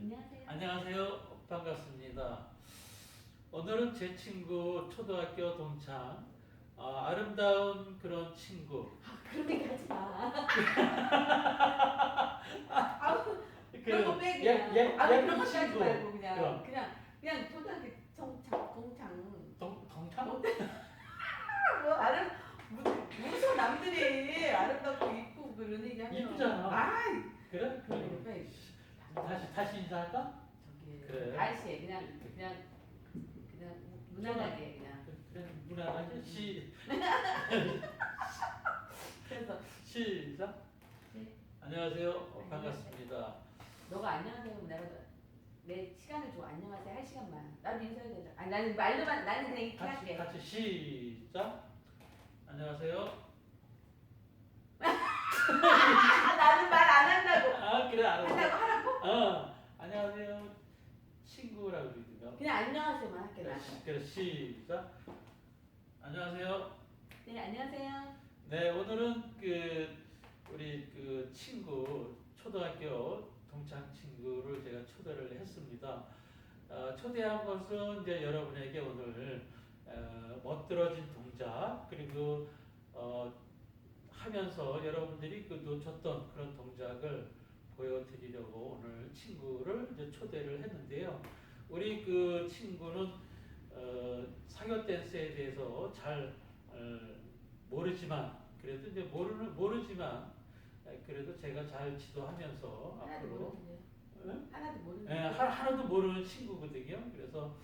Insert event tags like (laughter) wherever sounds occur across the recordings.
안녕하세요. 안녕하세요. 반갑습니다. 오늘은 제 친구 초등학교 동창 아, 아름다운 그런 친구 그런 얘기 하지 마. (laughs) 아우, 그런 거빼 예- 그냥. 예- 아, 그런 거 하지 친구 말고 그냥 그럼. 그냥 그냥 초등학교 동창 동창. 동, 동창? (laughs) 뭐 아름 무- 무슨 남들이 아름답고 이쁘고 그런 얘기 하면 이쁘잖아. 아이 그래? 그래. 다시 다시 인사할까? 저기 그래. 날씨에 그냥 그냥 그냥 무난하게 그냥 그래 무난하게 시 (laughs) 그래서 시작. 네. 안녕하세요. 어, 반갑습니다. 너가 안녕하세요 내가 내 시간을 줘 안녕하세요 할 시간만 나도 인사해야 되잖아 아니 나는 말로만 나는 그냥 이렇게 같이 할게 같이 시작. 안녕하세요. 아, (laughs) 나는 말 안 한다고 아 그래 알았어. 한다고 하라고? 어, 안녕하세요. 친구라고 그러거든요. 그냥 안녕하세요만 할게 나는 그래 시작. 안녕하세요. 네 안녕하세요 네 오늘은 그 우리 그 친구 초등학교 동창 친구를 제가 초대를 했습니다. 어, 초대한 것은 이제 여러분에게 오늘 어, 멋들어진 동작 그리고 어, 하면서 여러분들이 그 놓쳤던 그런 동작을 보여드리려고 오늘 친구를 이제 초대를 했는데요. 우리 그 친구는 어, 사교 댄스에 대해서 잘 어, 모르지만 그래도 이제 모르는 모르지만 에, 그래도 제가 잘 지도하면서 하나도 앞으로 응? 하나도 예, 모르는데 하, 하나도 모르는 친구거든요. 그래서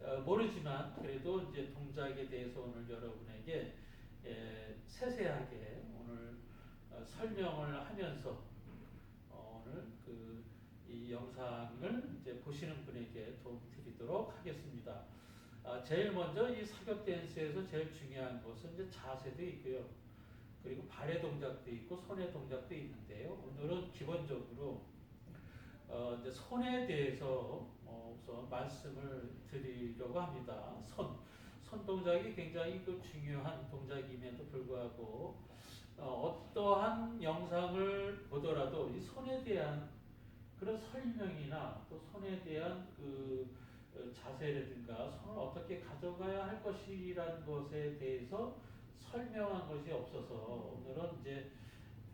어, 모르지만 그래도 이제 동작에 대해서 오늘 여러분에게 예, 세세하게 오늘 어, 설명을 하면서 어, 오늘 그 이 영상을 이제 보시는 분에게 도움 드리도록 하겠습니다. 아, 제일 먼저 이 사격 댄스에서 제일 중요한 것은 이제 자세도 있고요. 그리고 발의 동작도 있고 손의 동작도 있는데요. 오늘은 기본적으로 어, 이제 손에 대해서 어, 우선 말씀을 드리려고 합니다. 손, 손 동작이 굉장히 그 중요한 동작임에도 불구하고 어, 어떠한 영상을 보더라도 이 손에 대한 그런 설명이나 또 손에 대한 그 어, 자세라든가 손을 어떻게 가져가야 할 것이라는 것에 대해서 설명한 것이 없어서 오늘은 이제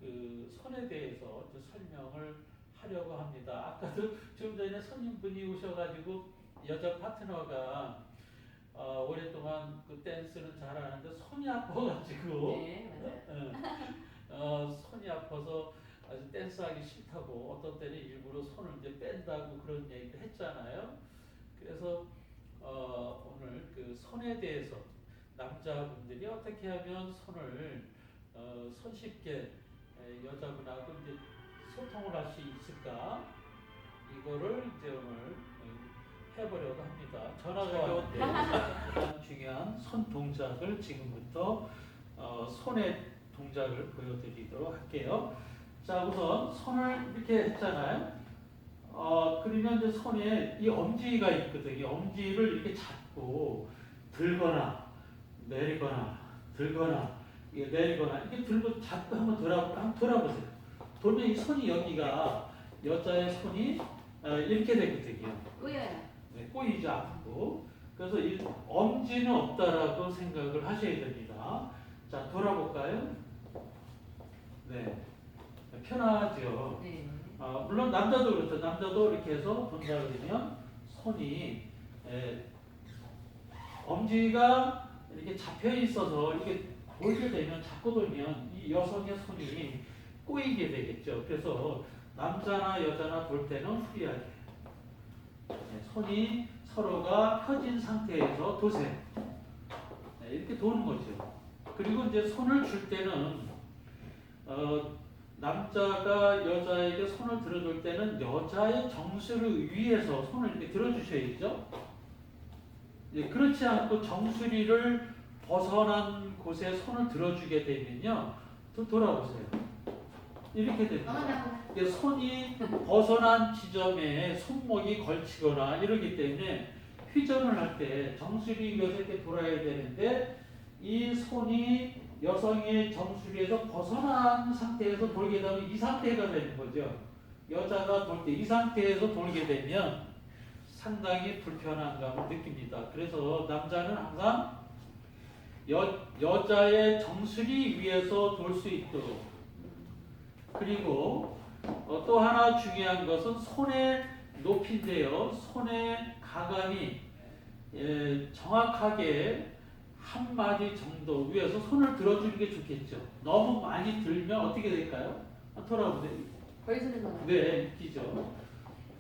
그 손에 대해서 설명을 하려고 합니다. 아까도 (laughs) 좀 전에 손님분이 오셔가지고 여자 파트너가 어, 오랫동안 그 댄스는 잘하는데 손이 아파가지고 네 맞아요 어, 손이 아파서 아주 댄스하기 싫다고 어떤 때는 일부러 손을 이제 뺀다고 그런 얘기를 했잖아요. 그래서 어, 오늘 그 손에 대해서 남자분들이 어떻게 하면 손을 어, 손쉽게 에, 여자분하고 이제 소통을 할 수 있을까 이거를 이제 오늘 어, 해보려고 합니다. 전화가 왔는데 중요한 손 동작을 지금부터 어, 손의 동작을 보여드리도록 할게요. 자 우선 손을 이렇게 했잖아요. 어 그러면 이제 손에 이 엄지가 있거든요. 엄지를 이렇게 잡고 들거나 내리거나 들거나 이게 내리거나 이렇게 들고 잡고 한번 돌아 한번 돌아보세요. 돌면 이 손이 여기가 여자의 손이 어, 이렇게 되거든요. 꼬여요 네, 꼬이지 않고 그래서 이 엄지는 없다라고 생각을 하셔야 됩니다. 자 돌아볼까요? 네, 편하죠. 네 아, 물론 남자도 그렇죠. 남자도 이렇게 해서 본다 그러면 손이 에, 엄지가 이렇게 잡혀 있어서 이렇게 돌게 되면 잡고 돌면 이 여성의 손이 꼬이게 되겠죠. 그래서 남자나 여자나 돌 때는 프리하게 네, 손이 서로가 펴진 상태에서 도세요. 네, 이렇게 도는 거죠. 그리고 이제 손을 줄 때는 어, 남자가 여자에게 손을 들어줄 때는 여자의 정수리 위에서 손을 이렇게 들어주셔야죠. 예, 그렇지 않고 정수리를 벗어난 곳에 손을 들어주게 되면요. 또 돌아보세요. 이렇게 됩니다. 이게 손이 벗어난 지점에 손목이 걸치거나 이러기 때문에 휘전을 할 때 정수리 위에서 이렇게 돌아야 되는데 이 손이 여성의 정수리에서 벗어난 상태에서 돌게 되면 이 상태가 되는 거죠. 여자가 돌 때 이 상태에서 돌게 되면 상당히 불편한 감을 느낍니다. 그래서 남자는 항상 여, 여자의 정수리 위에서 돌 수 있도록 그리고 어, 또 하나 중요한 것은 손의 높이인데요. 손의 가감이 예, 정확하게 한 마디 정도 위에서 손을 들어주는 게 좋겠죠. 너무 많이 들면 어떻게 될까요? 아, 돌아보세요. 거의 쓰는 거 네, 있죠.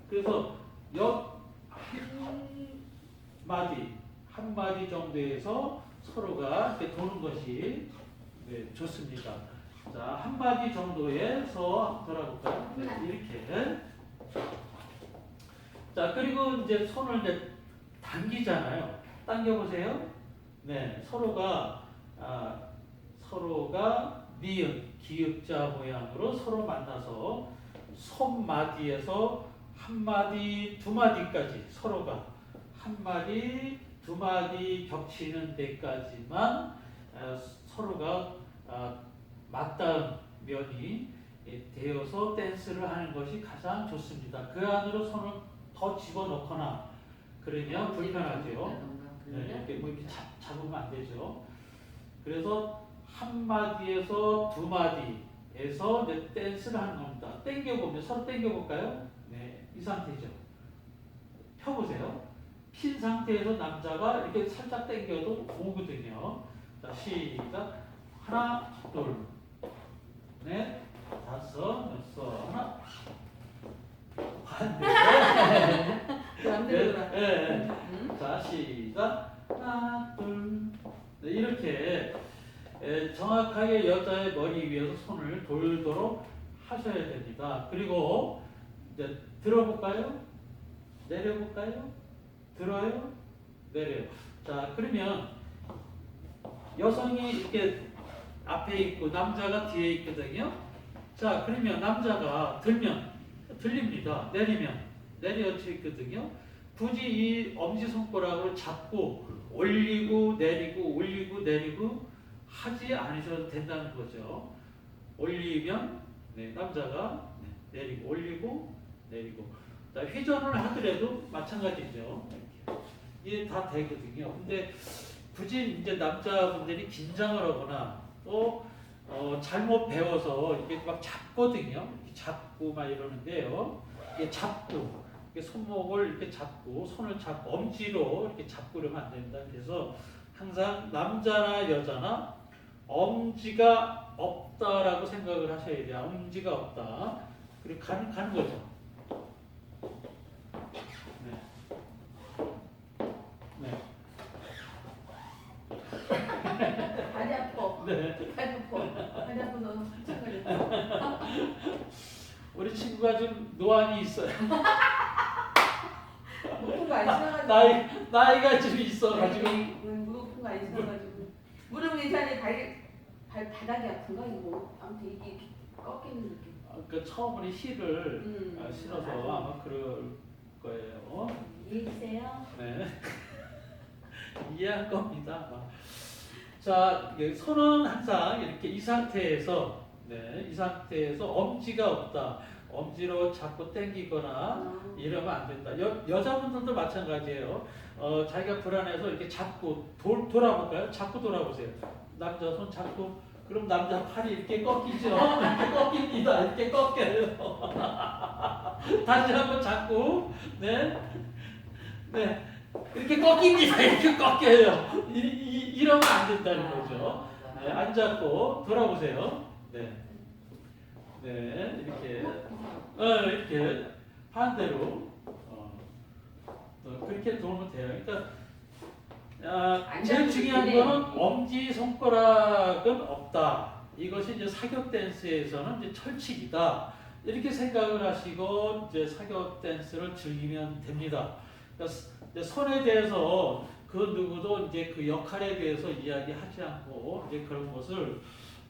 그래서 옆 한 마디, 한 마디 정도에서 서로가 이렇게 도는 것이 네, 좋습니다. 자, 한 마디 정도에서 돌아볼까요? 네, 이렇게. 자, 그리고 이제 손을 이제 당기잖아요. 당겨보세요. 네, 서로가, 아, 서로가 니은, 기읍자 모양으로 서로 만나서 손마디에서 한 마디, 두 마디까지 서로가 한 마디, 두 마디 겹치는 데까지만 어, 서로가 어, 맞닿은 면이 예, 되어서 댄스를 하는 것이 가장 좋습니다. 그 안으로 손을 더 집어넣거나 그러면 불편하죠. 네, 이렇게 뭐 이렇게 잡, 잡으면 안 되죠. 그래서 한 마디에서 두 마디에서 이제 댄스를 하는 겁니다. 땡겨 보면 서로 땡겨 볼까요? 네, 이 상태죠. 펴 보세요. 핀 상태에서 남자가 이렇게 살짝 땡겨도 오거든요. 자, 시작. 하나, 둘, 넷, 다섯, 여섯, 정확하게 여자의 머리 위에서 손을 돌도록 하셔야 됩니다. 그리고 이제 들어볼까요? 내려볼까요? 들어요? 내려요. 자, 그러면 여성이 이렇게 앞에 있고 남자가 뒤에 있거든요. 자, 그러면 남자가 들면 들립니다. 내리면 내려져 있거든요. 굳이 이 엄지 손가락으로 잡고 올리고 내리고 올리고 내리고 하지 않으셔도 된다는 거죠. 올리면 네, 남자가 네, 내리고 올리고 내리고 자, 회전을 하더라도 마찬가지죠. 이게 다 되거든요. 근데 굳이 이제 남자분들이 긴장을 하거나 또 어, 잘못 배워서 이게 막 잡거든요. 잡고 막 이러는데요. 이게 잡고 이렇게 손목을 이렇게 잡고 손을 잡고 엄지로 이렇게 잡고 이러면 안 됩니다. 그래서 항상 남자나 여자나 엄지가 없다라고 생각을 하셔야 돼요. 엄지가 없다. 그리고 가는 가는 거죠. 네. 네. (laughs) 다리 아파. 네. 다리 아파. 다리 아파 너무 훌쩍거려. (laughs) 우리 친구가 좀 노안이 있어요. 높은 거 아니셔가지고. 나이 나이가 좀 있어가지고. 응, 무릎 높은 거 아니셔가지고. 무릎은 괜찮은데 발, 발 바닥이 아픈가 이거. 아무튼 이게 꺾이는 느낌. 아, 그 처음으로 힐을 음. 아, 신어서 아마 그럴 거예요. 이해해 주세요. 네. (laughs) 이해할 겁니다. 아마. 자, 손은 항상 이렇게 이 상태에서 네, 이 상태에서 엄지가 없다. 엄지로 잡고 당기거나 아. 이러면 안 된다. 여, 여자분들도 마찬가지예요. 어, 자기가 불안해서 이렇게 잡고 돌, 돌아볼까요? 잡고 돌아보세요. 남자 손 잡고 그럼 남자 팔이 이렇게 꺾이죠. 이렇게 꺾입니다. 이렇게 꺾여요. (laughs) 다시 한번 잡고 네, 네 이렇게 꺾입니다. 이렇게 꺾여요. 이, 이, 이러면 안 된다는 거죠. 네, 안 잡고 돌아보세요. 네, 네 이렇게 어, 이렇게 반대로 어, 어, 그렇게 돌면 돼요. 그러니까 아, 제일 중요한 거는 엄지 손가락은 없다. 이것이 이제 사격 댄스에서는 이제 철칙이다. 이렇게 생각을 하시고 이제 사격 댄스를 즐기면 됩니다. 그러니까 손에 대해서 그 누구도 이제 그 역할에 대해서 이야기하지 않고 이제 그런 것을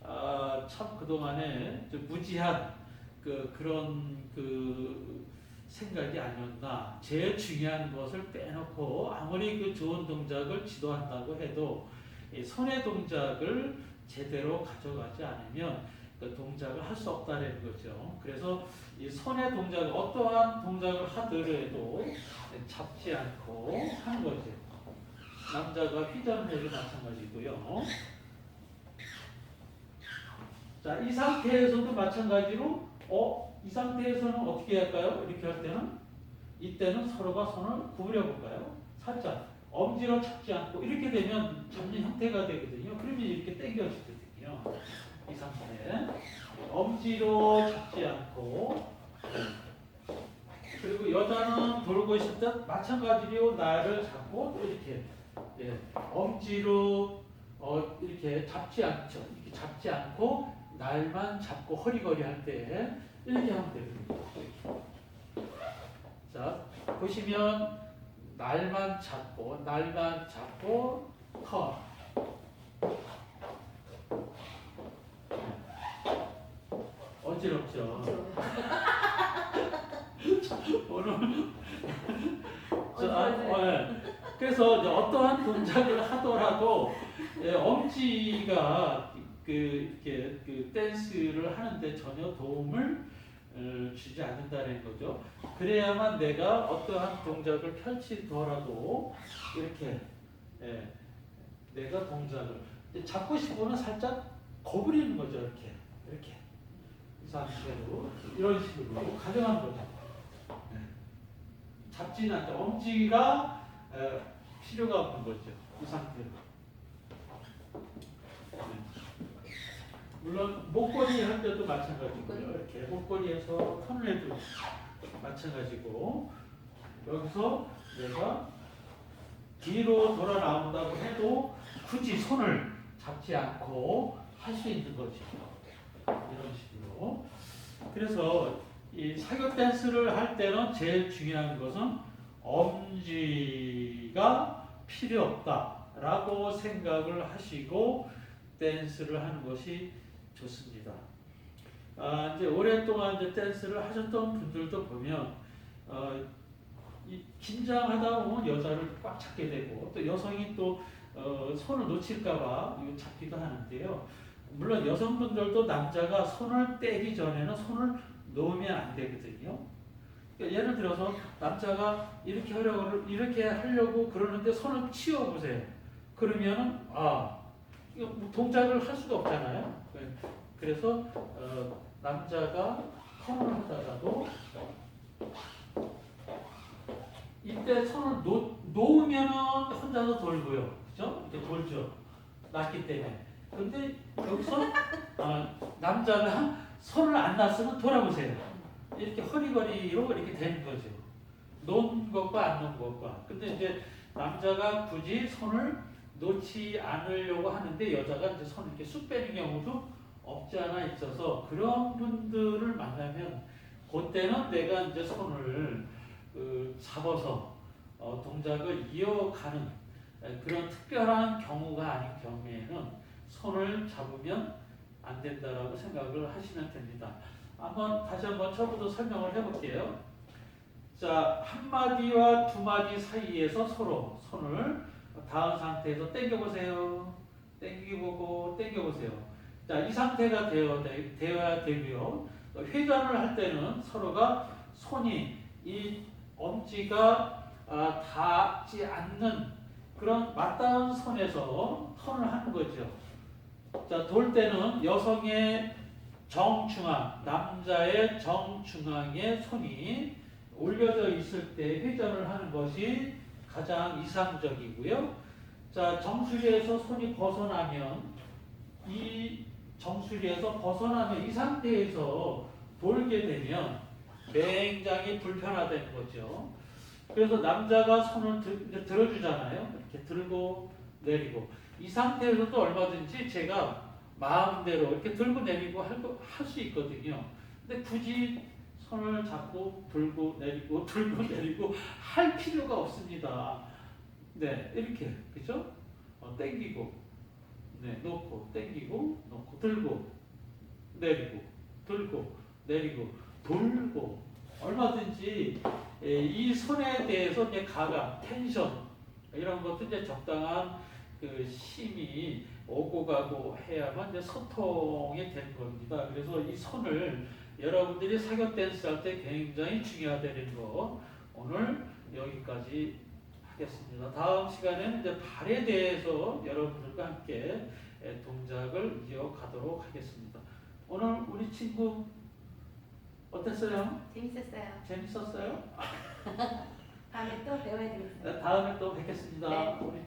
아, 참 그동안에 좀 무지한 그 그런 그 생각이 아니었나. 제일 중요한 것을 빼놓고 아무리 그 좋은 동작을 지도한다고 해도 이 손의 동작을 제대로 가져가지 않으면 그 동작을 할 수 없다는 거죠. 그래서 이 손의 동작 어떠한 동작을 하더라도 잡지 않고 하는 거죠. 남자가 해도 마찬가지고요. 자, 이 상태에서도 마찬가지로 어, 이 상태에서는 어떻게 할까요? 이렇게 할 때는 이때는 서로가 손을 구부려 볼까요? 살짝 엄지로 잡지 않고 이렇게 되면 잡는 형태가 되거든요. 그러면 이렇게 당겨지거든요. 이 상태. 엄지로 잡지 않고 그리고 여자는 돌고 있을 때 마찬가지로 나를 잡고 또 이렇게 예, 엄지로 어, 이렇게 잡지 않죠. 이렇게 잡지 않고 날만 잡고 허리거리 할때 이렇게 하면 됩니다. 자 보시면 날만 잡고 날만 잡고 턴. 어지럽죠. (laughs) 오늘 (laughs) 자, 아, 어, 예. 그래서 어떠한 동작을 하더라도 예, 엄지가 그 이렇게 그 댄스를 하는데 전혀 도움을 어, 주지 않는다는 거죠. 그래야만 내가 어떠한 동작을 펼치더라도 이렇게 예, 내가 동작을 잡고 싶으면 살짝 거부리는 거죠. 이렇게 이렇게 이 상태로 이런 식으로 가져가는 거죠. 예. 잡지는 않죠. 엄지가 에, 필요가 없는 거죠. 이 상태로. 네. 물론 목걸이 할 때도 마찬가지고요. 이렇게 목걸이에서 해도 마찬가지고 여기서 내가 뒤로 돌아 나온다고 해도 굳이 손을 잡지 않고 할 수 있는 거죠. 이런 식으로. 그래서 이 사교 댄스를 할 때는 제일 중요한 것은 엄지가 필요 없다라고 생각을 하시고 댄스를 하는 것이 좋습니다. 아, 이제 오랫동안 이제 댄스를 하셨던 분들도 보면 어, 이 긴장하다 보면 여자를 꽉 잡게 되고 또 여성이 또 어, 손을 놓칠까봐 잡기도 하는데요. 물론 여성분들도 남자가 손을 떼기 전에는 손을 놓으면 안 되거든요. 그러니까 예를 들어서 남자가 이렇게 하려고 이렇게 하려고 그러는데 손을 치워 보세요. 그러면은 아 뭐 동작을 할 수가 없잖아요. 그래서 어, 남자가 턴을 하다가도 이때 손을 놓, 놓으면은 혼자서 돌고요. 그죠? 이렇게 돌죠. 놨기 때문에. 근데 여기서 어, 남자가 손을 안 놨으면 돌아보세요. 이렇게 허리거리로 이렇게 되는 거죠. 놓은 것과 안 놓은 것과. 근데 이제 남자가 굳이 손을 놓지 않으려고 하는데 여자가 이제 손을 이렇게 쑥 빼는 경우도 없지 않아 있어서 그런 분들을 만나면 그때는 내가 이제 손을 그 잡아서 어, 동작을 이어가는 에, 그런 특별한 경우가 아닌 경우에는 손을 잡으면 안 된다라고 생각을 하시면 됩니다. 한번 다시 한번 처음부터 설명을 해볼게요. 자, 한 마디와 두 마디 사이에서 서로 손을 닿은 상태에서 당겨 보세요. 당기보고 당겨 보세요. 자, 이 상태가 되어 되어야 되고요. 회전을 할 때는 서로가 손이 이 엄지가 아, 닿지 않는 그런 맞닿은 선에서 턴을 하는 거죠. 자, 돌 때는 여성의 정중앙, 남자의 정중앙에 손이 올려져 있을 때 회전을 하는 것이 가장 이상적이고요. 자, 정수리에서 손이 벗어나면 이 정수리에서 벗어나면 이 상태에서 돌게 되면 굉장히 불편하다는 거죠. 그래서 남자가 손을 들, 들어주잖아요. 이렇게 들고 내리고 이 상태에서도 얼마든지 제가 마음대로 이렇게 들고 내리고 할 수 있거든요. 근데 굳이 손을 잡고 들고 내리고 (laughs) 들고 내리고 할 필요가 없습니다. 네, 이렇게 그죠? 어, 땡기고, 네, 놓고 땡기고, 놓고 들고 내리고 들고 내리고 돌고 얼마든지 예, 이 손에 대해서 이제 가감, 텐션 이런 것도 이제 적당한 그 힘이 오고 가고 해야만 이제 소통이 되는 겁니다. 그래서 이 손을 여러분들이 사교 댄스 할 때 굉장히 중요하다는 거 오늘 여기까지 하겠습니다. 다음 시간에는 이제 발에 대해서 여러분들과 함께 예, 동작을 이어가도록 하겠습니다. 오늘 우리 친구 어땠어요? 재밌었어요. 재밌었어요? (laughs) 다음에 또 배워야 되겠어요. 네, 다음에 또 뵙겠습니다. 네.